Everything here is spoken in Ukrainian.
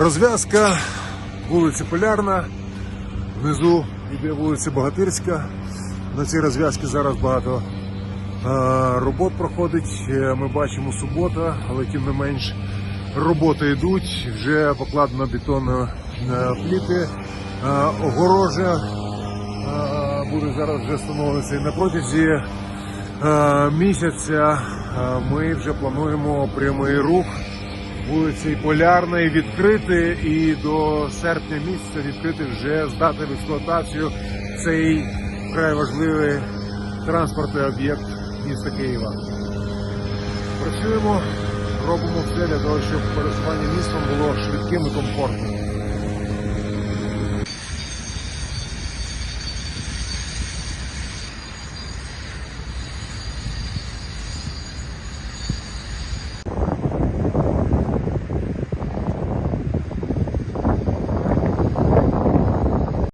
Розв'язка вулиця Полярна, внизу йде вулиця Богатирська. На цій розв'язці зараз багато е, робот проходить. Е, Ми бачимо субота, але тим не менш роботи йдуть. Вже покладено бетонні е, пліти, огорожа буде зараз вже встановлюватися. І на протязі місяця ми вже плануємо прямий рух вулиці Полярної відкрити і до серпня місяця відкрити вже здати в експлуатацію цей вкрай важливий транспортний об'єкт міста Києва. Працюємо, робимо все для того, щоб пересування містом було швидким і комфортним.